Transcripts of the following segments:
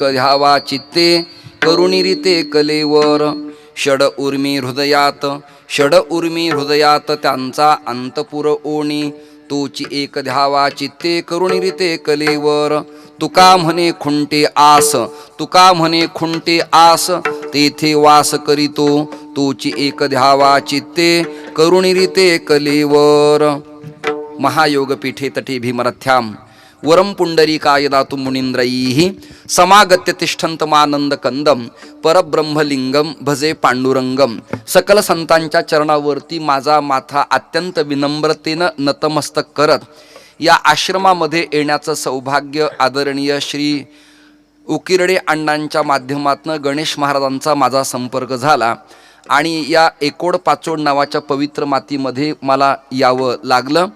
घ्यावा ध्यावा चित्ते करुणीरिते कलेवर. षड उर्मी हृदयात षड उर्मी हृदयात त्यांचा अंतपुर ओणी. तोची एक ध्यावा चित्ते करुणीरिते कलेवर. तुका म्हणे खुंटे आस तुका म्हणे खुंटे आस तेथे वास करीतो. तोची एक ध्यावा चित्ते करुणीरिते कलेवर. महायोगपीठे तटे भीमरथ्याम वरम पुंडरीकाय दातु मुनींद्रैः समागत्य तिष्ठन्तमानंद कंदम परब्रह्मलिंगम भजे पांडुरंगम सकल संतांच्या चरणावरती माझा माथा अत्यंत विनम्रतेनं नतमस्तक करत या आश्रमामध्ये येण्याचं सौभाग्य आदरणीय श्री उकिरडे अण्णांच्या माध्यमातून गणेश महाराजांचा माझा संपर्क झाला आणि या एकोड पाचोड नावाच्या पवित्र मातीमध्ये मला यावं लागलं.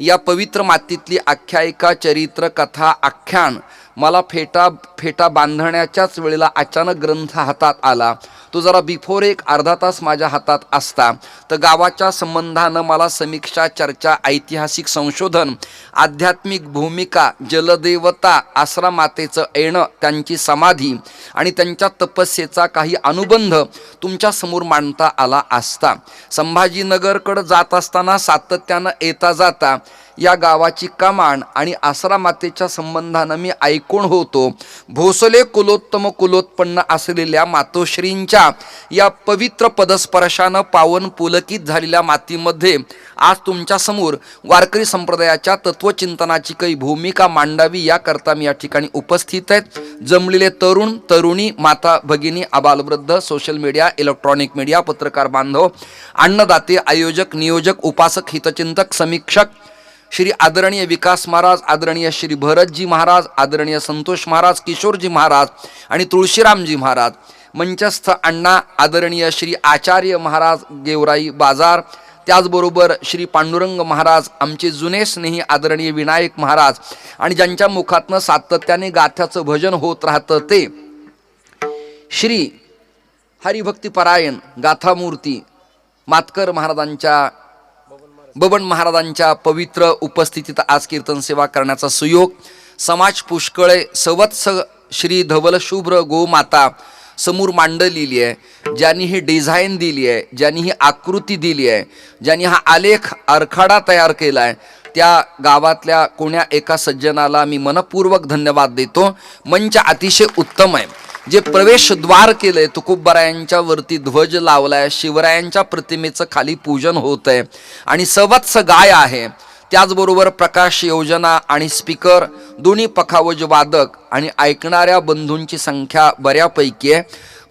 या पवित्र मातीतली आख्यायिका चरित्र कथा आख्यान मला फेटा फेटा बांधण्याच्याच वेळेला अचानक ग्रंथ हातात आला. तो जरा बिफोर एक अर्धा तास माझ्या हातात असता. तर गावाच्या संबंधानं मला समीक्षा चर्चा ऐतिहासिक संशोधन आध्यात्मिक भूमिका जलदेवता आश्रमातेचं येणं त्यांची समाधी आणि त्यांच्या तपस्येचा काही अनुबंध तुमच्यासमोर मांडता आला असता. संभाजीनगरकडं जात असताना सातत्यानं येता जाता या गावाची कमान आणि आसरामातेच्या संबंधानं मी ऐकून होतो. भोसले कुलोत्तम कुलोत्पन्न असलेल्या मातोश्रींच्या या पवित्र पदस्पर्शानं पावन पुलकित झालेल्या मातीमध्ये आज तुमच्यासमोर वारकरी संप्रदायाच्या तत्वचिंतनाची काही भूमिका मांडावी याकरता मी या ठिकाणी उपस्थित आहेत. जमलेले तरुण तरुणी माता भगिनी आबालवृद्ध सोशल मीडिया इलेक्ट्रॉनिक मीडिया पत्रकार बांधव अन्नदाते आयोजक नियोजक उपासक हितचिंतक समीक्षक श्री आदरणीय विकास महाराज आदरणीय श्री भरतजी महाराज आदरणीय संतोष महाराज किशोरजी महाराज आणि तुळशीरामजी महाराज. मंचस्थ अण्णा आदरणीय श्री आचार्य महाराज गेवराई बाजार. त्याचबरोबर श्री पांडुरंग महाराज आमचे जुने स्नेही आदरणीय विनायक महाराज आणि ज्यांच्या मुखातनं सातत्याने गाथ्याचं भजन होत राहतं ते. श्री हरिभक्तीपरायण गाथामूर्ती मातकर महाराजांच्या बबन महाराजांच्या पवित्र उपस्थितीत आज कीर्तन सेवा करण्याचा सुयोग. समाज पुष्कळे सवत्स श्री धवल शुभ्र गोमाता समोर मांडलेली आहे. ज्यांनी ही डिझाईन दिली आहे ज्यांनी ही आकृती दिली आहे ज्यांनी हा आलेख आरखाडा तयार केला आहे त्या गावातल्या कोण्या एका सज्जनाला मी मनपूर्वक धन्यवाद देतो. मंच अतिशय उत्तम आहे. जे प्रवेशद्वार केलंय तुकुबरायांच्या वरती ध्वज लावलाय शिवरायांच्या प्रतिमेचं खाली पूजन होत आहे आणि सवत्स गाय आहे. त्याचबरोबर प्रकाश योजना आणि स्पीकर दोन्ही पखावज वादक आणि ऐकणाऱ्या बंधूंची संख्या बऱ्यापैकी आहे.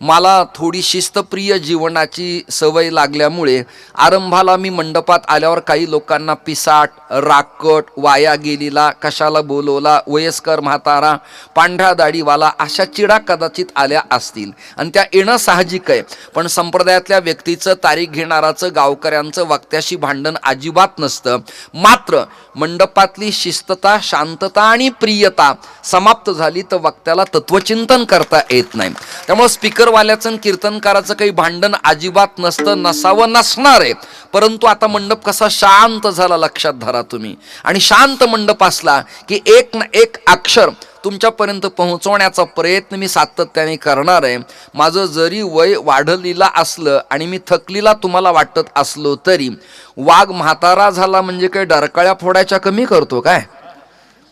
मला थोडी शिस्तप्रिय जीवनाची सवय लागल्यामुळे आरंभाला मी मंडपात आल्यावर काही लोकांना पिसाट राकट वाया गेलेला कशाला बोलवला वयस्कर म्हातारा पांढऱ्या दाढीवाला अशा चिडा कदाचित आल्या असतील. आणि त्या येणं साहजिक आहे. पण संप्रदायातल्या व्यक्तीचं तारीख घेणाराचं गावकऱ्यांचं वक्त्याशी भांडण अजिबात नसतं. मात्र मंडपातली शिस्तता शांतता आणि प्रियता समाप्त झाली तर वक्त्याला तत्वचिंतन करता येत नाही. त्यामुळे स्पीकरवाल्याचं आणि कीर्तनकाराचं काही भांडण अजिबात नसतं नसावं नसणार आहे. परंतु आता मंडप कसा शांत झाला लक्षात धरा तुम्ही. आणि शांत मंडप असला की एक ना एक अक्षर तुमच्यापर्यंत पोहोचवण्याचा प्रयत्न मी सातत्याने करणार आहे. माझं जरी वय वाढलेलं असलं आणि मी थकलीला तुम्हाला वाटत असलो तरी वाघ म्हातारा झाला म्हणजे काही डरकाळ्या फोडायच्या कमी करतो काय?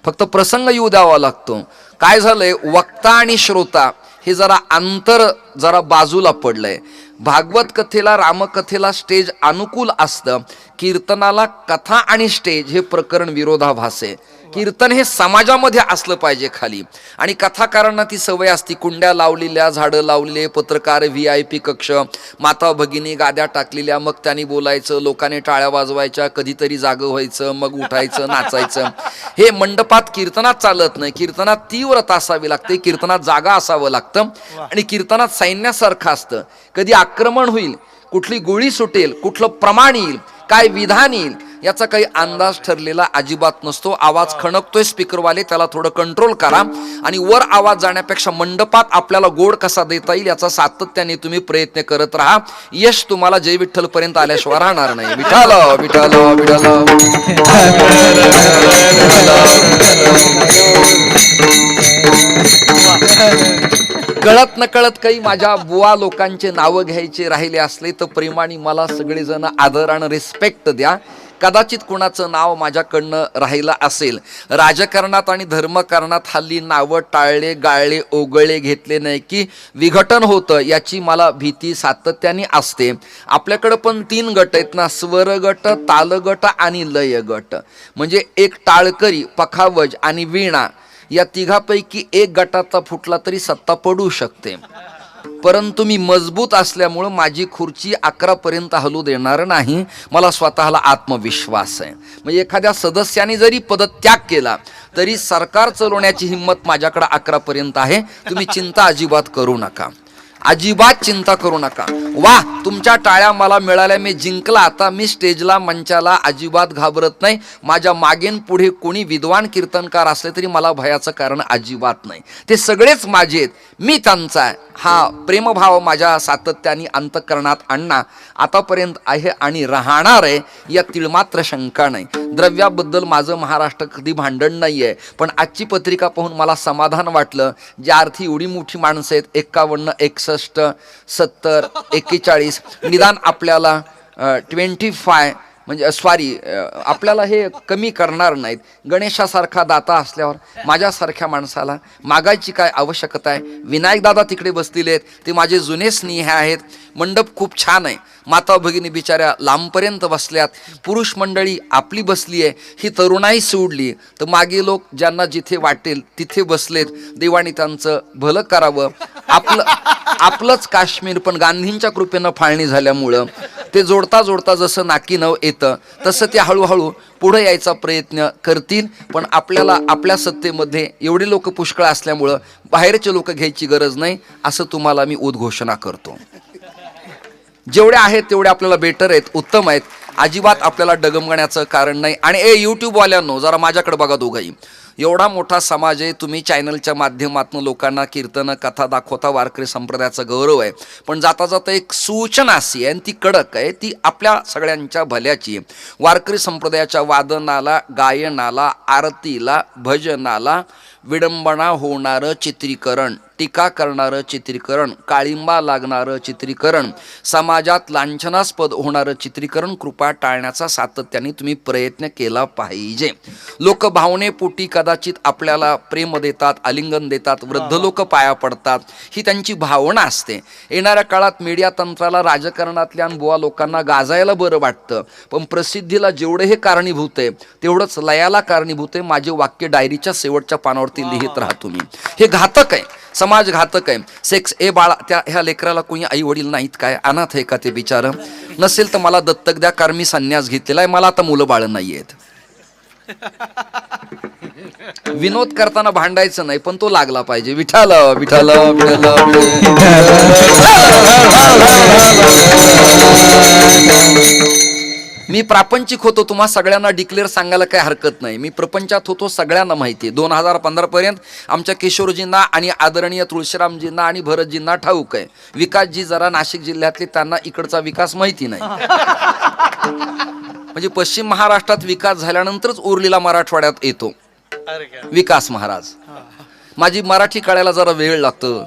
फक्त प्रसंग येऊ द्यावा लागतो. काय झालंय? वक्ता आणि श्रोता हे जरा अंतर जरा बाजूला पडलंय. भागवत कथेला रामकथेला स्टेज अनुकूल असतं. कीर्तनाला कथा आणि स्टेज हे प्रकरण विरोधाभास आहे. कीर्तन हे समाजामध्ये असलं पाहिजे खाली. आणि कथाकारांना ती सवय असती कुंड्या लावलेल्या झाडं लावलेले पत्रकार व्ही आय पी कक्ष माता भगिनी गाद्या टाकलेल्या मग त्यांनी बोलायचं लोकांनी टाळ्या वाजवायच्या कधीतरी जागं व्हायचं मग उठायचं नाचायचं. हे मंडपात कीर्तनात चालत नाही. कीर्तनात तीव्रता असावी लागते कीर्तनात जागा असावं लागतं आणि कीर्तनात सैन्यासारखं असतं. कधी आक्रमण होईल कुठली गोळी सुटेल कुठलं प्रमाण येईल काय विधान येईल याचा काही अंदाज ठरलेला अजिबात नसतो. आवाज खणकतोय स्पीकरवाले त्याला थोडं कंट्रोल करा. आणि वर आवाज जाण्यापेक्षा मंडपात आपल्याला गोड कसा देता येईल याचा सातत्याने तुम्ही प्रयत्न करत राहा. यश तुम्हाला जय विठ्ठल पर्यंत आल्याशिवाय राहणार नाही. विठाल विठाल विठाल कळत न कळत काही माझ्या बुवा लोकांचे नावं घ्यायचे राहिले असले तर प्रेमाने मला सगळेजण आदर आणि रिस्पेक्ट द्या. कदाचित कुणाचं नाव माझ्याकडनं राहिलं असेल. राजकारणात आणि धर्मकारणात हल्ली नावं टाळले गाळले ओगळले घेतले नाही की विघटन होतं याची मला भीती सातत्याने असते. आपल्याकडं पण तीन गट आहेत ना स्वर गट ताल गट आणि लय गट म्हणजे एक टाळकरी पखावज आणि वीणा. या तिघापैकी एक गटाचा फुटला तरी सत्ता पडू शकते. परंतु मी मजबूत असल्यामुळं माझी खुर्ची अकरापर्यंत हलू देणार नाही. मला स्वतःला आत्मविश्वास आहे. म्हणजे एखाद्या सदस्याने जरी पदत्याग केला तरी सरकार चलवण्याची हिंमत माझ्याकडे अकरापर्यंत आहे. तुम्ही चिंता अजिबात करू नका. अजिबात चिंता करू नका. वा तुमच्या टाळ्या मला मिळाल्या मी जिंकला. आता मी स्टेजला मंचाला अजिबात घाबरत नाही. माझ्या मागेन पुढे कोणी विद्वान कीर्तनकार असले तरी मला भयाचं कारण अजिबात नाही. ते सगळेच माझे आहेत. मी त्यांचा हा प्रेमभाव माझ्या सातत्याने अंतकरणात आणणं. आतापर्यंत आहे आणि राहणार आहे या तिळमात्र शंका नाही. द्रव्याबद्दल माझं महाराष्ट्र कधी भांडण नाही आहे पण आजची पत्रिका पाहून मला समाधान वाटलं. ज्या अर्थी एवढी मोठी माणसं आहेत एक्कावन्न एकसष्ट सत्तर एक्केचाळीस निदान आपल्याला ट्वेंटी फाय म्हणजे सॉरी आपल्याला हे कमी करणार नाहीत. गणेशासारखा दाता असल्यावर माझ्यासारख्या माणसाला मागायची काय आवश्यकता आहे? विनायकदादा तिकडे बसलेले आहेत. ते माझे जुने स्नेह आहेत. मंडप खूप छान आहे. माता भगिनी बिचाऱ्या लांबपर्यंत बसल्यात. पुरुष मंडळी आपली बसली आहे. ही तरुणाई सोडली. तर मागे लोक ज्यांना जिथे वाटेल तिथे बसलेत. देवाने त्यांचं भलं करावं. आपलं आपलंच काश्मीर. पण गांधींच्या कृपेनं फाळणी झाल्यामुळं ते जोडता जोडता जसं नाकी नव येतं तसं ते हळूहळू पुढे यायचा प्रयत्न करतील. पण आपल्याला आपल्या सत्तेमध्ये एवढे लोक पुष्कळ असल्यामुळं बाहेरचे लोक घ्यायची गरज नाही असं तुम्हाला मी उद्घोषणा करतो. जेवढे आहेत तेवढे आपल्याला बेटर आहेत उत्तम आहेत. अजिबात आपल्याला डगमगण्याचं कारण नाही. आणि ए यूट्यूबवाल्यांनो जरा माझ्याकडे बघा दोघंही. एवढा मोठा समाज आहे तुम्ही चॅनलच्या माध्यमातून लोकांना कीर्तन कथा दाखवता वारकरी संप्रदायाचा गौरव आहे. पण जाता जाता एक सूचना अशी आहे आणि ती कडक आहे ती आपल्या सगळ्यांच्या भल्याची आहे. वारकरी संप्रदायाच्या वादनाला गायनाला आरतीला भजनाला विडंबना होणारं चित्रीकरण. टीका करणारं चित्रीकरण काळिंबा लागणारं चित्रीकरण समाजात लांछनास्पद होणारं चित्रीकरण कृपा टाळण्याचा सातत्याने तुम्ही प्रयत्न केला पाहिजे. लोक भावनेपोटी कदाचित आपल्याला प्रेम देतात आलिंगन देतात वृद्ध लोक पाया पडतात ही त्यांची भावना असते. येणाऱ्या काळात मीडिया तंत्राला राजकारणातल्या बुवा लोकांना गाजायला बरं वाटतं. पण प्रसिद्धीला जेवढं हे कारणीभूत आहे तेवढंच लयाला कारणीभूत आहे. माझे वाक्य डायरीच्या शेवटच्या पानावरती लिहित राहा तुम्ही. हे घातक आहे. समाजघातक आहे. सेक्स ए बाळा त्या ह्या लेकराला कोणी आई वडील नाहीत काय? अनाथ आहे का ते बिचारं? नसेल तर मला दत्तक द्या कारण मी संन्यास घेतलेला आहे. मला आता मुलं बाळ नाही आहेत विनोद करताना भांडायचं नाही पण तो लागला पाहिजे. विठाल विठाल मी प्रापंचिक होतो तुम्हा सगळ्यांना डिक्लेअर सांगायला काही हरकत नाही. मी प्रपंचात होतो सगळ्यांना माहिती आहे. दोन हजार पंधरा पर्यंत आमच्या किशोरजींना आणि आदरणीय तुळशीरामजींना आणि भरतजींना ठाऊक आहे. विकासजी जरा नाशिक जिल्ह्यातले त्यांना इकडचा विकास माहिती नाही. म्हणजे पश्चिम महाराष्ट्रात विकास झाल्यानंतरच उरलेला मराठवाड्यात येतो. विकास महाराज. माझी मराठी कळायला जरा वेळ लागतो.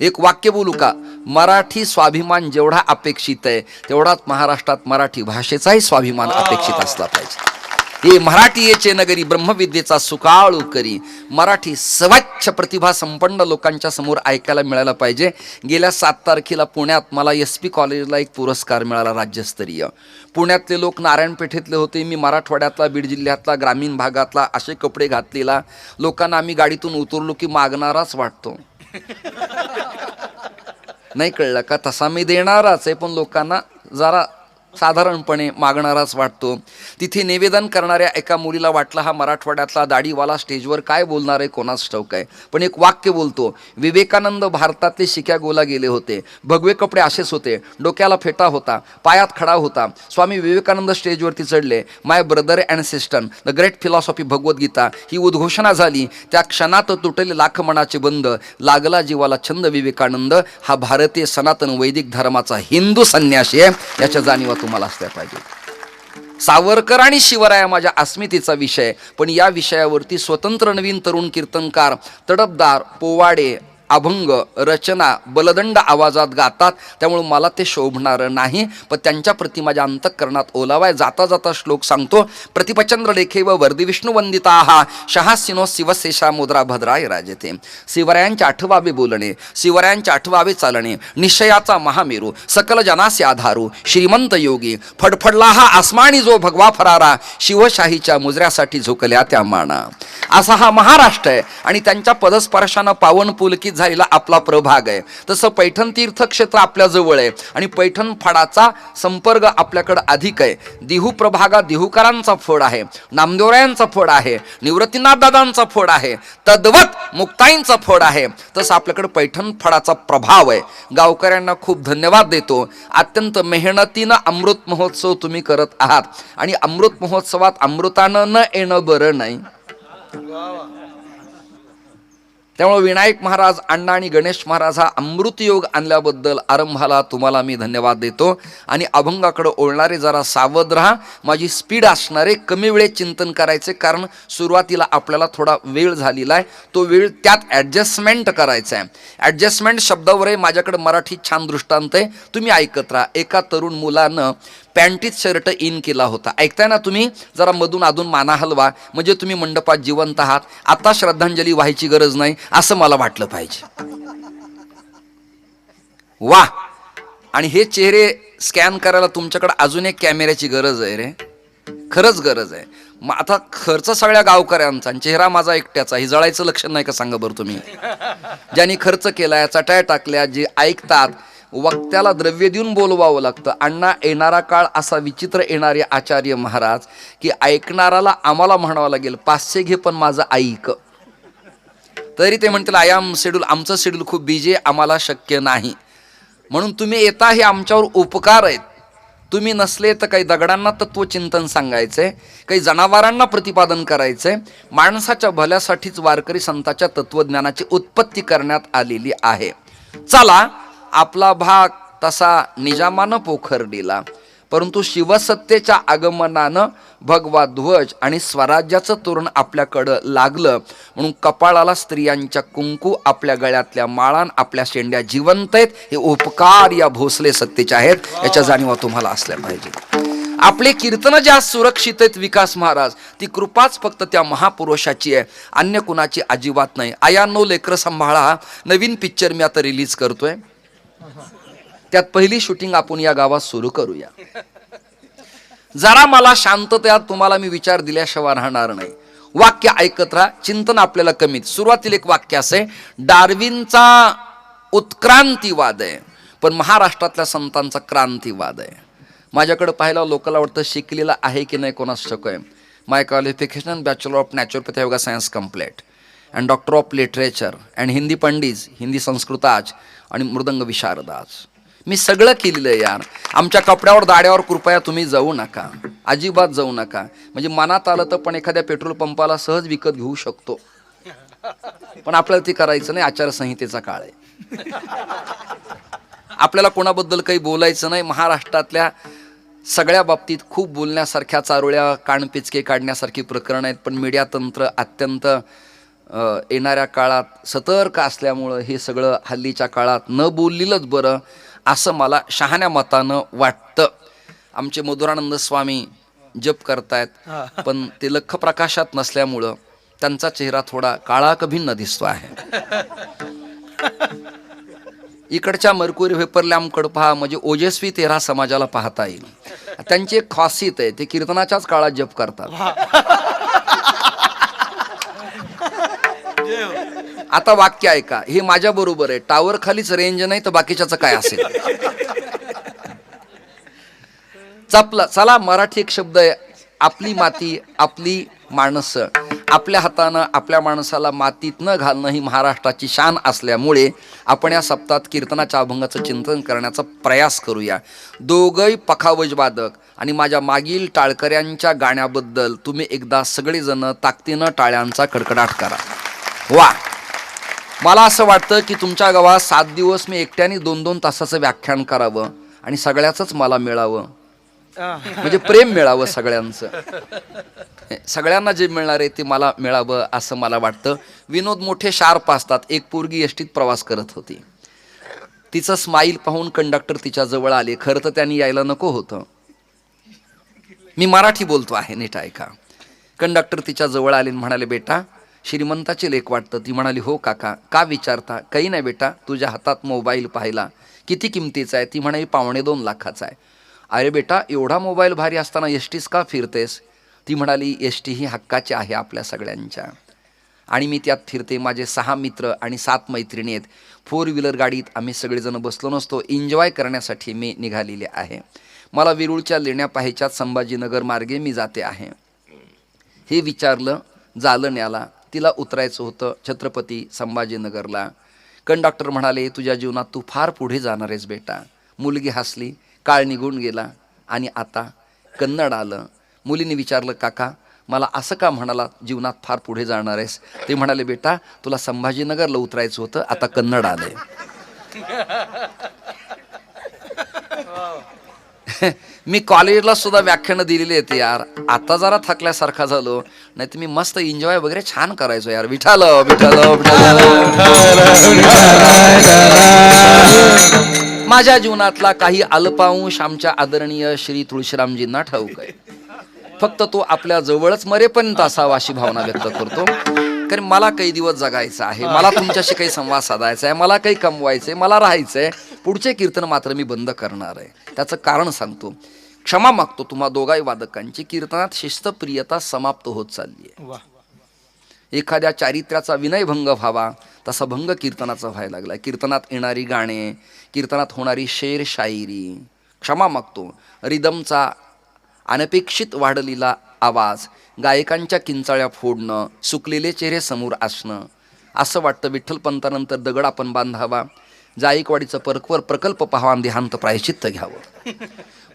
एक वाक्य बोलू का? मराठी स्वाभिमान जेवढा अपेक्षित आहे तेवढाच महाराष्ट्रात मराठी भाषेचाही स्वाभिमान अपेक्षित असला पाहिजे. हे मराठीचे नगरी ब्रह्मविद्येचा सुकाळू करी. मराठी स्वच्छ प्रतिभा संपन्न लोकांच्या समोर ऐकायला मिळायला पाहिजे. गेल्या सात तारखेला पुण्यात मला एस पी कॉलेजला एक पुरस्कार मिळाला राज्यस्तरीय. पुण्यातले लोक नारायणपेठेतले होते मी मराठवाड्यातला बीड जिल्ह्यातला ग्रामीण भागातला असे कपडे घातलेला. लोकांना आम्ही गाडीतून उतरलो की मागणाराच वाटतो. नाही कळलं का? तसा मी देणारच आहे पण लोकांना जरा साधारणपणे मागणाराच वाटतो. तिथे निवेदन करणाऱ्या एका मुलीला वाटलं हा मराठवाड्यातला दाढीवाला स्टेजवर काय बोलणार आहे कोणाच ठाऊक आहे? पण एक वाक्य बोलतो विवेकानंद भारतातले शिक्या गोला गेले होते. भगवे कपडे असेच होते. डोक्याला फेटा होता. पायात खडा होता. स्वामी विवेकानंद स्टेजवरती चढले. My brother and sisters the great philosophy Bhagavad Gita ही उद्घोषणा झाली. त्या क्षणात तुटले लाख मनाचे बंद लागला जीवाला छंद विवेकानंद. हा भारतीय सनातन वैदिक धर्माचा हिंदू संन्यासी आहे. याच्या जाणीवा तुम्हाला असल्या पाहिजे. सावरकर आणि शिवराया माझ्या अस्मितेचा विषय. पण या विषयावरती स्वतंत्र नवीन तरुण कीर्तनकार तडपदार पोवाडे अभंग रचना बलदंड आवाजात गातात त्यामुळे मला ते शोभणारं नाही. पण त्यांच्याप्रति माझ्या अंतःकरणात ओलावाय जाता जाता श्लोक सांगतो प्रतिपचंद्र लेखे व वर्दी विष्णू वंदिता हा शहासिनो शिवशेषा मुद्रा भद्राय राजते. शिवरायांच्या आठवावे बोलणे शिवरायांच्या आठवावे चालणे निश्चयाचा महामेरू सकल जनासे आधारू श्रीमंत योगी फडफडला हा आसमानी जो भगवा फरारा शिवशाहीच्या मुजऱ्यासाठी झोकल्या त्या माना. असा हा महाराष्ट्र आहे. आणि त्यांच्या पदस्पर्शानं पावन पुलकी झालेला आपला प्रभाग आहे. तसं पैठण तीर्थक्षेत्र आपल्या जवळ आहे. आणि पैठण फडाचा संपर्क आपल्याकडं अधिक आहे. दिहू प्रभागा दिहूकरांचा फड आहे. नामदेवरायांचा फड आहे. निवृत्तीनाथ दादांचा फड आहे. तद्वत मुक्ताईंचा फड आहे. तसं आपल्याकडं पैठण फडाचा प्रभाव आहे. गावकऱ्यांना खूप धन्यवाद देतो. अत्यंत मेहनतीनं अमृत महोत्सव तुम्ही करत आहात. आणि अमृत महोत्सवात अमृतानं न येणं बरं नाही. त्यामुळे विनायक महाराज अण्णा आणि गणेश महाराज हा अमृत योग आणल्याबद्दल आरंभाला तुम्हाला मी धन्यवाद देतो. आणि अभंगाकडे ओळणारे जरा सावध राहा. माझी स्पीड असणारे कमी वेळेत चिंतन करायचे कारण सुरुवातीला आपल्याला थोडा वेळ झालेला आहे. तो वेळ त्यात ॲडजस्टमेंट करायचा आहे. ॲडजस्टमेंट शब्दावरही माझ्याकडे मराठी छान दृष्टांत आहे. तुम्ही ऐकत राहा. एका तरुण मुलानं पॅन्टीत शर्ट इन केला होता. ऐकताय ना तुम्ही? जरा मधून अधून माना हलवा. म्हणजे तुम्ही मंडपात जिवंत आहात. आता श्रद्धांजली व्हायची गरज नाही असं मला वाटलं पाहिजे. वा! आणि हे चेहरे स्कॅन करायला तुमच्याकडे अजून एक कॅमेऱ्याची गरज आहे रे. खरंच गरज आहे. मग आता खर्च सगळ्या गावकऱ्यांचा आणि चेहरा माझा एकट्याचा हे जळायचं लक्षण नाही का सांगा बरं तुम्ही? ज्यांनी खर्च केलाय चटाया टाकल्या जे ऐकतात वक्त्याला द्रव्य देऊन बोलवावं लागतं. अण्णा येणारा काळ असा विचित्र येणारे आचार्य महाराज की ऐकणाराला आम्हाला म्हणावं लागेल पाचशे घे पण माझं ऐक तरी ते म्हणतील आयाम शेड्यूल आमचं शेड्यूल खूप बिजी आम्हाला शक्य नाही. म्हणून तुम्ही येता हे आमच्यावर उपकार आहेत. तुम्ही नसले तर काही दगडांना तत्वचिंतन सांगायचंय काही जनावरांना प्रतिपादन करायचंय. माणसाच्या भल्यासाठीच वारकरी संताच्या तत्वज्ञानाची उत्पत्ती करण्यात आलेली आहे. चला आपला भाग तसा निजामानं पोखरलेला. परंतु शिवसत्तेच्या आगमनानं भगवा ध्वज आणि स्वराज्याचं तोरण आपल्याकडं लागलं. म्हणून कपाळाला स्त्रियांच्या कुंकू आपल्या गळ्यातल्या माळान आपल्या शेंड्या जिवंत आहेत. हे उपकार या भोसले सत्तेचे आहेत. याच्या जाणीवा तुम्हाला असल्या पाहिजे. आपले कीर्तन ज्या सुरक्षित आहेत विकास महाराज ती कृपाच फक्त त्या महापुरुषाची आहे. अन्य कुणाची अजिबात नाही. आयानो लेकर सांभाळा. नवीन पिक्चर मी आता रिलीज करतोय. त्यात पहिली शूटिंग आपण या गावात सुरू करूया. जरा मला शांततेत तुम्हाला मी विचार दिल्याशिवाय राहणार नाही. वाक्य ऐकत राहा चिंतन आपल्याला कमीत. सुरुवातीला एक वाक्य असे डार्विनचा उत्क्रांतीवाद आहे पण महाराष्ट्रातल्या संतांचा क्रांतीवाद आहे. माझ्याकडे पाहायला लोकांना वाटतं शिकलेला आहे की नाही कोणास शक आहे. My qualification bachelor of naturopathy yoga science complete and doctor of literature and Hindi pandit Hindi Sanskrit आज. आणि मृदंग विशारदास. मी सगळं केलेलं आहे यार. आमच्या कपड्यावर दाड्यावर कृपया तुम्ही जाऊ नका. अजिबात जाऊ नका. म्हणजे मनात आलं तर पण एखाद्या पेट्रोल पंपाला सहज विकत घेऊ शकतो. पण आपल्याला ते करायचं नाही. आचारसंहितेचा काळ आहे. आपल्याला कोणाबद्दल काही बोलायचं नाही. महाराष्ट्रातल्या सगळ्या बाबतीत खूप बोलण्यासारख्या चारोळ्या कानपिचके काढण्यासारखी प्रकरणं आहेत. पण मीडिया तंत्र अत्यंत येणाऱ्या काळात सतर्क असल्यामुळं हे सगळं हल्लीच्या काळात न बोललेलंच बरं असं मला शहाण्या मतानं वाटतं. आमचे मधुरानंद स्वामी जप करतायत पण ते लख प्रकाशात नसल्यामुळं त्यांचा चेहरा थोडा काळा कभिन्न दिसतो आहे. इकडच्या मरकुरी व्हेपर लॅम्पकडे पहा म्हणजे ओजस्वी तेरा समाजाला पाहता येईल. त्यांची एक खासियत आहे ते कीर्तनाच्याच काळात जप करतात. आता वाक्य ऐका. हे माझ्या बरोबर आहे. टावर खालीच रेंज नाही तर बाकीच्याच काय असेल? चपला चला मराठी एक शब्द आहे. आपली माती आपली माणसं. आपल्या हातानं आपल्या माणसाला मातीत न घालणं ही महाराष्ट्राची शान असल्यामुळे आपण या सप्तात कीर्तनाच्या अभंगाचं चिंतन करण्याचा प्रयास करूया. दोघंही पखावज वादक आणि माझ्या मागील टाळकऱ्यांच्या गाण्याबद्दल तुम्ही एकदा सगळेजण ताकदीनं टाळ्यांचा कडकडाट करा. वा! मला असं वाटतं की तुमच्या गावात सात दिवस मी एकट्याने दोन दोन तासाचं व्याख्यान करावं आणि सगळ्याचंच मला मिळावं. म्हणजे प्रेम मिळावं सगळ्यांचं. सगळ्यांना जे मिळणार आहे ते मला मिळावं असं मला वाटतं. विनोद मोठे शार्प असतात. एक पोरगी एसटीत प्रवास करत होती. तिचं स्माईल पाहून कंडक्टर तिच्या जवळ आले. खरं तर त्यांनी यायला नको होतं. मी मराठी बोलतो आहे नीट ऐका. कंडक्टर तिच्या जवळ आले म्हणाले बेटा श्रीमंताची लेख वाटतं. ती म्हणाली हो काका का विचारता? काही नाही बेटा तुझ्या हातात मोबाईल पाहिला. किती किमतीचा आहे? ती म्हणाली पावणे दोन लाखाचा आहे. अरे बेटा एवढा मोबाईल भारी असताना एस टीस का फिरतेस? ती म्हणाली एस टी ही हक्काची आहे आपल्या सगळ्यांच्या. आणि मी त्यात फिरते. माझे सहा मित्र आणि सात मैत्रिणी आहेत. फोर व्हीलर गाडीत आम्ही सगळेजण बसलो नसतो. एन्जॉय करण्यासाठी मी निघालेले आहे. मला विरुळच्या लेण्या पाहायच्यात संभाजीनगर मार्गे मी जाते आहे. हे विचारलं जालन्याला तिला उतरायचं होतं छत्रपती संभाजीनगरला. कंडक्टर म्हणाले तुझ्या जीवनात तू फार पुढे जाणार आहेस बेटा. मुलगी हसली काळ निघून गेला आणि आता कन्नड आलं. मुलीने विचारलं काका मला असं का म्हणाला जीवनात फार पुढे जाणार आहेस? ते म्हणाले बेटा तुला संभाजीनगरला उतरायचं होतं आता कन्नड आलंय. मी कॉलेजला सुद्धा व्याख्यानं दिलेली आहेत यार. आता जरा थकल्यासारखा झालो नाही तर मी मस्त एन्जॉय वगैरे छान करायचो यार. विठाल विठाल. माझ्या जीवनातला काही अल्पांश आमच्या आदरणीय श्री तुळशीरामजींना ठाऊक आहे. फक्त तो आपल्या जवळच मरेपर्यंत असावा अशी भावना व्यक्त करतो. कारण मला काही दिवस जगायचं आहे मला तुमच्याशी काही संवाद साधायचा आहे मला काही कमवायचंय मला राहायचंय. पुढचे कीर्तन मात्र मी बंद करणार आहे. त्याचं कारण सांगतो. क्षमा मागतो तुम्हा दोघाही वादकांची. कीर्तनात शिस्तप्रियता समाप्त होत चालली आहे. एखाद्या चारित्र्याचा विनयभंग व्हावा तसा भंग कीर्तनाचा व्हायला लागला. कीर्तनात येणारी गाणे कीर्तनात होणारी शेर शायरी. क्षमा मागतो. रिदमचा अनपेक्षित वाढलेला आवाज गायकांच्या किंचाळ्या फोडणं सुकलेले चेहरे समोर असणं. असं वाटतं विठ्ठलपंतानंतर दगड आपण बांधावा. जायकवाडीचं परकवर प्रकल्प पाहावा आणि देहांत प्रायश्चित्त घ्यावं.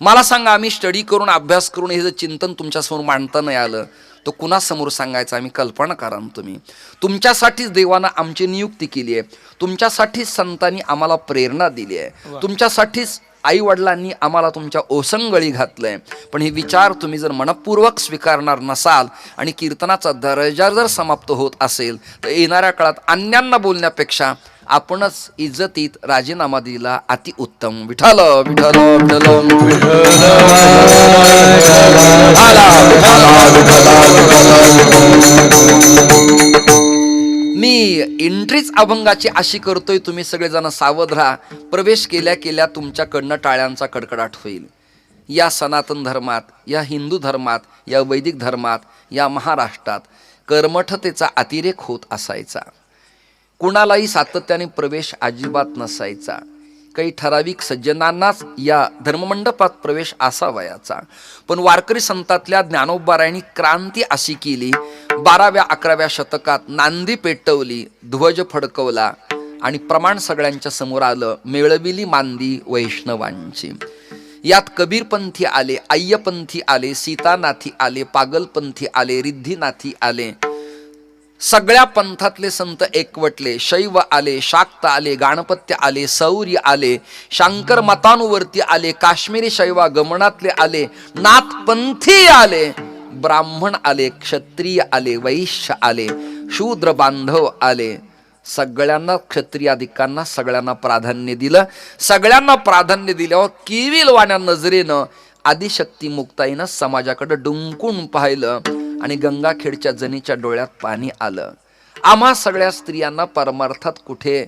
मला सांगा आम्ही स्टडी करून अभ्यास करून हे जर चिंतन तुमच्यासमोर मांडता नाही आलं तो कुणासमोर सांगायचं? आम्ही कल्पना करा तुम्ही. तुमच्यासाठीच देवानं आमची नियुक्ती केली आहे. तुमच्यासाठीच संतांनी आम्हाला प्रेरणा दिली आहे. तुमच्यासाठीच आई वडिलांनी आम्हाला तुमच्या ओसंगळी घातलंय. पण हे विचार तुम्ही जर मनपूर्वक स्वीकारणार नसाल आणि कीर्तनाचा दर्जा जर समाप्त होत असेल तर येणाऱ्या काळात अन्यांना बोलण्यापेक्षा आपणच इज्जतीत राजीनामा दिला अति उत्तम. विठाल विठाल विठाल मी एंट्रीच अभंगाची अशी करतोय तुम्ही सगळेजण सावध राहा. प्रवेश केल्या केल्या तुमच्याकडनं टाळ्यांचा कडकडाट होईल. या सनातन धर्मात या हिंदू धर्मात या वैदिक धर्मात या महाराष्ट्रात कर्मठतेचा अतिरेक होत असायचा. कुणालाही सातत्याने प्रवेश अजिबात नसायचा. काही ठराविक सज्जनांनाच या धर्ममंडपात प्रवेश असावयाचा. पण वारकरी संतातल्या ज्ञानोबारायणी क्रांती अशी केली. बाराव्या अकराव्या शतकात नांदी पेटवली ध्वज फडकवला आणि प्रमाण सगळ्यांच्या समोर आलं मेळविली मांदी वैष्णवांची. यात कबीरपंथी आले आय्यपंथी आले सीतानाथी आले पागलपंथी आले रिद्धीनाथी आले. सगळ्या पंथातले संत एकवटले शैव आले शाक्त आले गाणपत्य आले सौर्य आले शांकर मतांवरती आले काश्मीरी शैवा गमनातले आले नाथपंथी आले ब्राह्मण आले क्षत्रिय आले वैश्य आले शूद्र बांधव आले. सगळ्यांना क्षत्रियाधिकांना सगळ्यांना प्राधान्य दिलं. सगळ्यांना प्राधान्य दिल्यावर किविलवाण्या नजरेनं आदिशक्ती मुक्ताईनं समाजाकडे डुंकून पाहिलं. आणि गंगाखेडच्या जनीच्या डोळ्यात पाणी आलं. आम्हा सगळ्या स्त्रियांना परमार्थात कुठे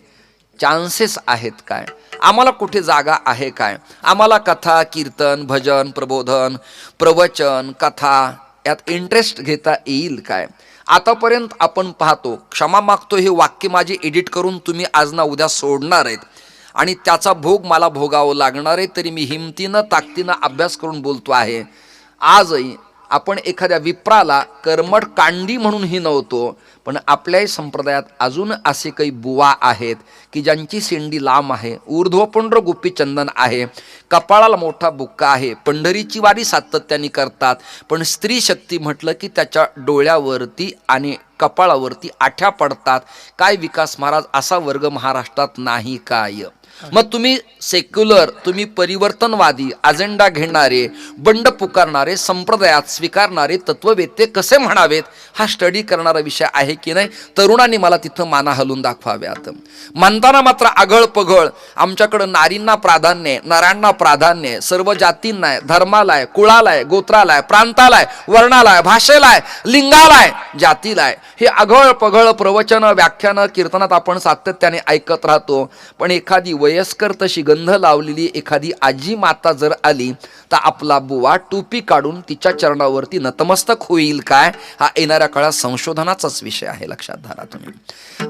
चान्सेस आहेत काय? आम्हाला कुठे जागा आहे काय? आम्हाला कथा कीर्तन भजन प्रबोधन प्रवचन कथा यात इंटरेस्ट घेता येईल काय? आतापर्यंत आपण पाहतो क्षमा मागतो हे वाक्य माझे एडिट करून तुम्ही आज ना उद्या सोडणार आहेत. आणि त्याचा भोग मला भोगावं लागणार आहे तरी मी हिमतीनं ताकदीनं अभ्यास करून बोलतो आहे. आजही आपण एखाद्या विप्राला कर्मट कांडी म्हणूनही नव्हतो पण आपल्याही संप्रदायात अजून असे काही बुवा आहेत की ज्यांची शेंडी लांब आहे ऊर्ध्वपुंड्र गुप्पी चंदन आहे कपाळाला मोठा बुक्का आहे पंढरीची वारी सातत्याने करतात पण स्त्री शक्ती म्हटलं की त्याच्या डोळ्यावरती आणि कपाळावरती आठ्या पडतात. काय विकास महाराज असा वर्ग महाराष्ट्रात नाही काय? मग तुम्ही सेक्युलर तुम्ही परिवर्तनवादी अजेंडा घेणारे बंड पुकारणारे संप्रदायात स्वीकारणारे तत्ववेत्ते कसे म्हणावेत? हा स्टडी करणारा विषय आहे की नाही? तरुणांनी मला तिथं माना हलून दाखवाव्यात. मानताना मात्र आगळ पघळ आमच्याकडं नारींना प्राधान्य नरांना प्राधान्य सर्व जातींना आहे धर्माला आहे कुळाला आहे गोत्राला आहे प्रांताला आहे वर्णाला आहे भाषेला आहे लिंगाला आहे जातीला आहे. हे आघळ पघळ प्रवचन व्याख्यानं कीर्तनात आपण सातत्याने ऐकत राहतो. पण एखादी वयस्कर तशी गंध लावलेली एखादी आजी माता जर आली तर आपला बुवा टोपी काढून तिच्या चरणावरती नतमस्तक होईल काय? हा येणाऱ्या काळात संशोधनाचाच विषय आहे लक्षात धरा तुम्ही.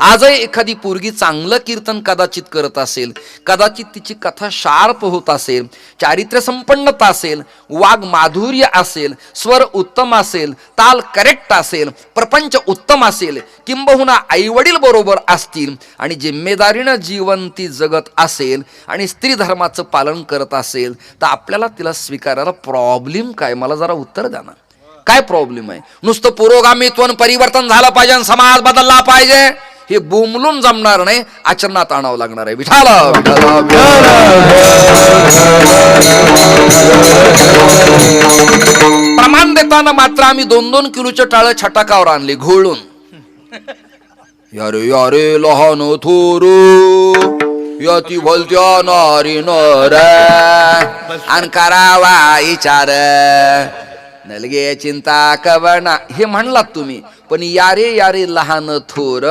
आजही एखादी पोरगी चांगलं कीर्तन कदाचित करत असेल कदाचित तिची कथा शार्प होत असेल चारित्र्य संपन्नता असेल वाघ माधुर्य असेल स्वर उत्तम असेल ताल करेक्ट असेल प्रपंच उत्तम असेल किंबहुना आईवडील बरोबर असतील आणि जिम्मेदारीनं जीवन ती जगत असेल आणि स्त्री धर्माचं पालन करत असेल तर आपल्याला तिला स्वीकारायला प्रॉब्लेम काय? मला जरा उत्तर द्या ना. काय प्रॉब्लेम आहे? नुसतं पुरोगामीत्व परिवर्तन झालं पाहिजे आणि समाज बदलला पाहिजे. हे बोमलून जमणार नाही आचरणात आणावं लागणार आहे. विठाल प्रमाण देताना मात्र आम्ही दोन दोन किलोचे टाळ छटाकावर आणले घोळून. यारे यारे लहान थोरू. याती भलत्या नारी नर. आणि करावा विचार नलगे चिंता कवना हे म्हणलात तुम्ही पण यारे यारे लहान थोर.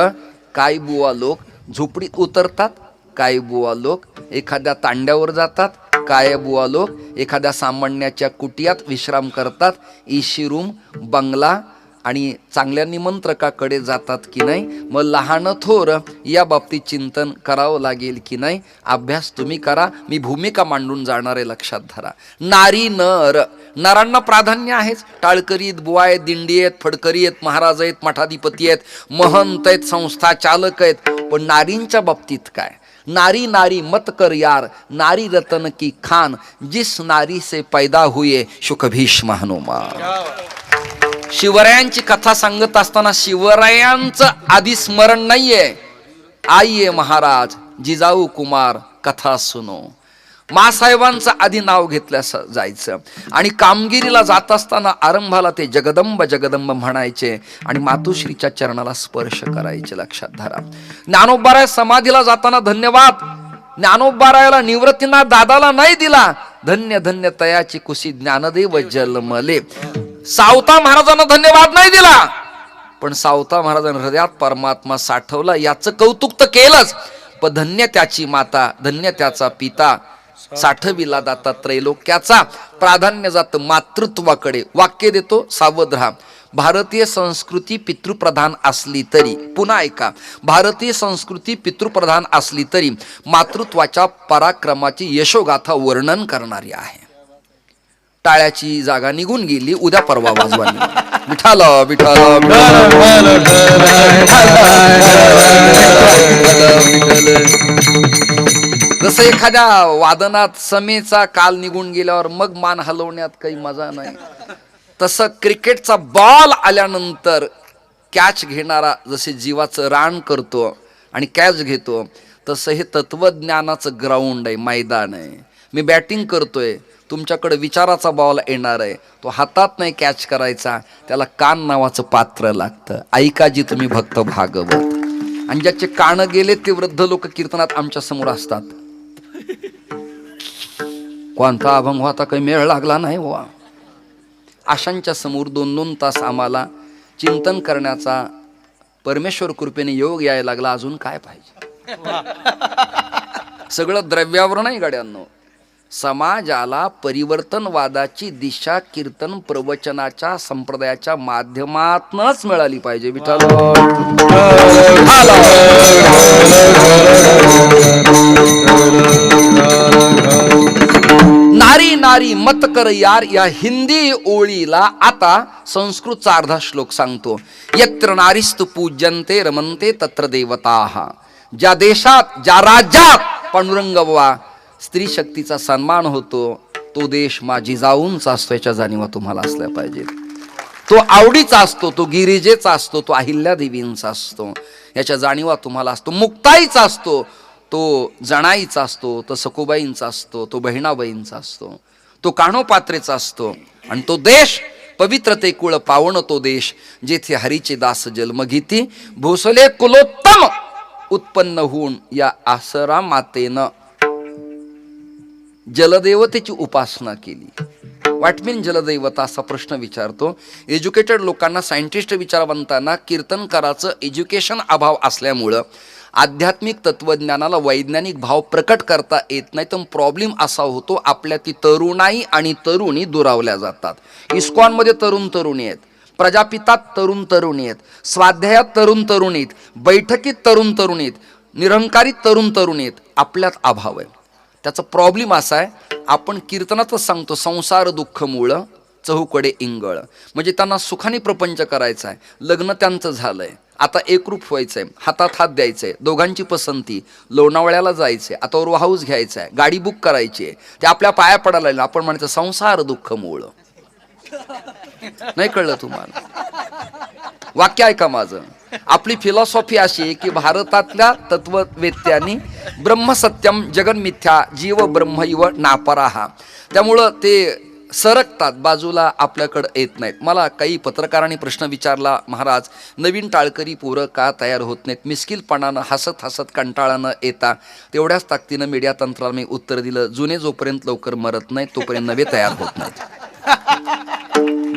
काय बुवा लोक? झोपडीत उतरतात काय बुवा लोक? एखाद्या तांड्यावर जातात काय बुवा लोक? एखाद्या सामान्याच्या कुटियात विश्राम करतात. इशी रूम बंगला आणि चांगल्या निमंत्रकाकडे जातात की नाही? मग लहान थोर या बाबतीत चिंतन करावं लागेल की नाही? अभ्यास तुम्ही करा मी भूमिका मांडून जाणार आहे लक्षात धरा. नारी नर. नरांना प्राधान्य आहेच. टाळकरी आहेत बुवा आहेत दिंडी आहेत फडकरी आहेत महाराज आहेत मठाधिपती आहेत महंत आहेत संस्था चालक आहेत. पण नारींच्या बाबतीत काय? नारी नारी मत कर यार. नारी रतन की खान. जिस नारी से पैदा हुए शुकभीष भीष्म हनुमान. शिवरायांची कथा सांगत असताना शिवरायांचं आधी स्मरण नाहीये. आईये महाराज जिजाऊ कुमार कथा सुनो. मासाहेबांचं आधी नाव घेतलं जायचं. आणि कामगिरीला जात असताना आरंभाला ते जगदंब जगदंब म्हणायचे आणि मातोश्रीच्या चरणाला स्पर्श करायचे लक्षात धरा. ज्ञानोबाराय समाधीला जाताना धन्यवाद. ज्ञानोबारायाला निवृत्तींना दादाला नाही दिला. धन्य धन्य तयाची कुशी ज्ञानदेव जलमले सावता महाराजांना धन्यवाद नाही दिला. पण सावता महाराजांनी हृदयात परमात्मा साठवला याचं कौतुक तर केलंच. पण धन्य त्याची माता धन्य त्याचा पिता साठविला दाता त्रैलोक्याचा प्राधान्य जात मातृत्वाकडे वाक्य देतो सावध राहा भारतीय संस्कृती पितृप्रधान असली तरी पुन्हा ऐका. भारतीय संस्कृती पितृप्रधान असली तरी मातृत्वाच्या पराक्रमाची यशोगाथा वर्णन करणारी आहे. टाळ्याची जागा निघून गेली उद्या परवा वाजवानी विठाल विठाल जसं एखाद्या वादनात समेचा काल निघून गेल्यावर मग मान हलवण्यात काही मजा नाही. तसं क्रिकेटचा बॉल आल्यानंतर कॅच घेणारा जसे जीवाचं रान करतो आणि कॅच घेतो तसं हे तत्वज्ञानाचं ग्राउंड आहे मैदान आहे. मी बॅटिंग करतोय. तुमच्याकडे विचाराचा बॉल येणार आहे. तो हातात नाही कॅच करायचा. त्याला कान नावाचं पात्र लागतं. ऐकाजी तुम्ही भक्त भागवत. आणि ज्याचे कान गेले ते वृद्ध लोक कीर्तनात आमच्यासमोर असतात. कोणता अभंग होता काही मेळ लागला नाही बुवा. आशांच्या समोर दोन दोन तास आम्हाला चिंतन करण्याचा परमेश्वर कृपेने योग यायला लागला. अजून काय पाहिजे? सगळं द्रव्यावर नाही गाड्यांनो. समाजाला परिवर्तनवादाची दिशा कीर्तन प्रवचनाच्या संप्रदायाच्या माध्यमातनच मिळाली पाहिजे विठ्ठल. नारी नारी मत कर यार या हिंदी ओळीला आता संस्कृतचा अर्धा श्लोक सांगतो. यत्र नारीस्त पूज्यन्ते रमन्ते तत्र देवता. ज्या देशात ज्या राज्यात पांडुरंग बाबा स्त्री शक्तीचा सन्मान होतो तो देश माझी जाऊनचा असतो याच्या जाणीवा तुम्हाला असल्या पाहिजेत तो आवडीचा असतो तो गिरिजेचा असतो तो अहिल्यादेवींचा असतो. याच्या जाणीवा तुम्हाला असतो. मुक्ताईचा असतो तो जणाईचा असतो तो सखुबाईंचा असतो तो बहिणाबाईंचा असतो. तो काणोपात्रेचा असतो. आणि तो देश पवित्रते कुळ पावण तो देश जेथे हरीचे दास जन्म घेती भोसले कुलोत्तम उत्पन्न होऊन या आसरा मातेनं जलदेवतेची उपासना केली. वाटमिन जलदैवता असा प्रश्न विचारतो. एज्युकेटेड लोकांना सायंटिस्ट विचारवंतांना कीर्तनकाराचं एज्युकेशन अभाव असल्यामुळं आध्यात्मिक तत्वज्ञानाला वैज्ञानिक भाव प्रकट करता येत नाही तर प्रॉब्लेम असा होतो आपल्या ती तरुणाई आणि तरुणी दुरावल्या जातात. इस्कॉनमध्ये तरुण तरुणी आहेत प्रजापितात तरुण तरुणी आहेत स्वाध्यायात तरुण तरुणीत बैठकीत तरुण तरुणीत निरंकारीत तरुण तरुणी आहेत आपल्यात अभाव आहे. त्याचा प्रॉब्लेम असा आहे आपण कीर्तनातच सांगतो संसार दुःख मूळ चहूकडे इंगळ. म्हणजे त्यांना सुखाने प्रपंच करायचा आहे. लग्न त्यांचं झालंय. आता एकरूप व्हायचंय हातात हात द्यायचंय दोघांची पसंती लोणावळ्याला जायचंय आता ओरवा हाऊस घ्यायचा आहे गाडी बुक करायची आहे. ते आपल्या पाया पडायला आपण म्हणायचं संसार दुःख मूळ नाही कळलं तुम्हाला? वाक्य ऐका माझं. आपली फिलॉसॉफी अशी आहे की भारतातल्या तत्ववेत्यांनी ब्रह्मसत्यम जगन्मिथ्या जीव ब्रह्मैव नापराहा. त्यामुळं ते सरकतात बाजूला आपल्याकडं येत नाहीत. मला काही पत्रकारांनी प्रश्न विचारला महाराज नवीन टाळकरी पोरं का तयार होत नाहीत? मिस्किलपणानं हसत हसत कंटाळानं येता. तेवढ्याच ताकदीनं मीडिया तंत्राला मी उत्तर दिलं जुने जोपर्यंत लवकर मरत नाही तोपर्यंत नवे तयार होत नाहीत.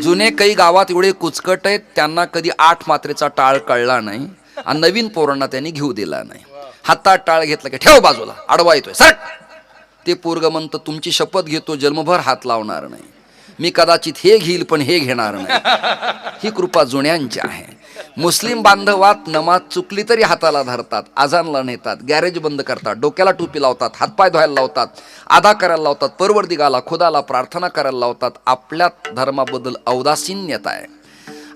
जुने काही गावात एवढे कुचकट आहेत त्यांना कधी आठ मात्रेचा टाळ कळला नाही आणि नवीन पोरांना त्यांनी घेऊ दिला नाही. हातात टाळ घेतला की ठेव बाजूला आडवा येतोय सट ते पोरग म्हणतं तुमची शपथ घेतो जन्मभर हात लावणार नाही. मी कदाचित हे घेईल पण हे घेणार नाही. ही कृपा जुन्यांची आहे. मुस्लिम बांधवात नमाज चुकली तरी हाताला धरतात आजानला नेतात गॅरेज बंद करतात डोक्याला टोपी लावतात हातपाय धुवायला लावतात आदा करायला लावतात परवर्दिगाला खुदाला प्रार्थना करायला लावतात आपल्या धर्माबद्दल औदासीन्यता आहे.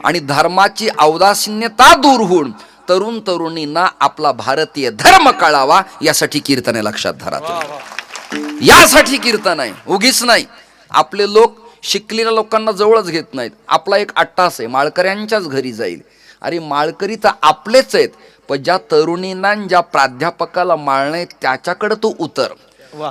आणि धर्माची औदासीन्यता दूर होऊन तरुण तरुणींना आपला भारतीय धर्म कळावा यासाठी कीर्तने लक्षात धरा. यासाठी कीर्तन आहे उगीच नाही. आपले लोक शिकलेल्या लोकांना जवळच घेत नाहीत. आपला एक अट्टास आहे माळकऱ्यांच्याच घरी जाईल. अरे माळकरी तर आपलेच आहेत पण ज्या तरुणींना ज्या प्राध्यापकाला माळणे त्याच्याकडे तू उतर.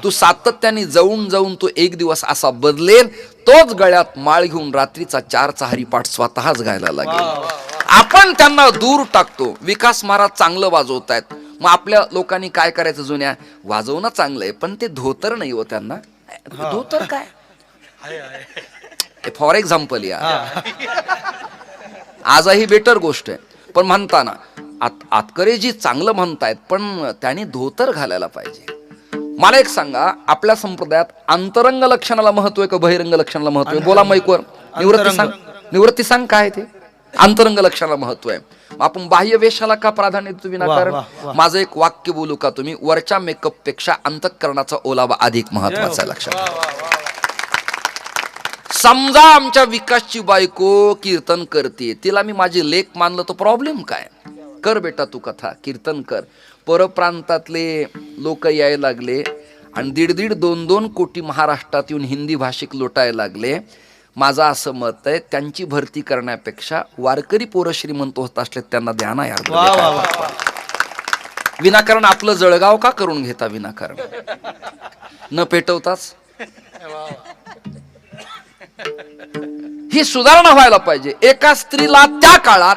तू सातत्याने जाऊन जाऊन तो एक दिवस असा बदलेल तोच गळ्यात माळ घेऊन रात्रीचा चारचा हरिपाठ स्वतःच गायला लागेल. आपण त्यांना दूर टाकतो. विकास महाराज चांगलं वाजवतायत मग आपल्या लोकांनी काय करायचं जुन्या? वाजवणं चांगलं आहे पण ते धोतर नाही हो त्यांना. धोतर काय? फॉर एक्झाम्पल या. आजही बेटर गोष्ट आहे. पण म्हणताना आत आतकरे जी चांगलं म्हणतायत पण त्यांनी धोतर घालायला पाहिजे. मला एक सांगा आपल्या संप्रदायात अंतरंग लक्षणाला महत्त्व आहे का बहिरंग लक्षणाला महत्त्व आहे? बोला मैकवर निवृत्ती सांग. निवृत्ती सांग काय ते? अंतरंग लक्षणाला महत्त्व आहे. आपण बाह्य वेशाला का प्राधान्य देतो विनाकारण. माझं एक वाक्य बोलू का तुम्ही? वरच्या मेकअपपेक्षा अंतःकरणाचा ओलावा अधिक महत्त्वाचा आहे लक्षात. समजा आमच्या विकासची बायको कीर्तन करते तिला मी माझी लेख मानलं तर प्रॉब्लेम काय? कर बेटा तू कथा कीर्तन कर. परप्रांतातले लोक यायला लागले आणि दीड दीड दोन दोन कोटी महाराष्ट्रात येऊन हिंदी भाषिक लोटायला लागले. माझं असं मत आहे त्यांची भरती करण्यापेक्षा वारकरी पोरं श्रीमंत होत असले त्यांना द्या ना यार. वा वा वा विनाकारण आपलं जळगाव का करून घेता विनाकारण? न पेटवताच? ही सुधारणा व्हायला पाहिजे. एका स्त्रीला त्या काळात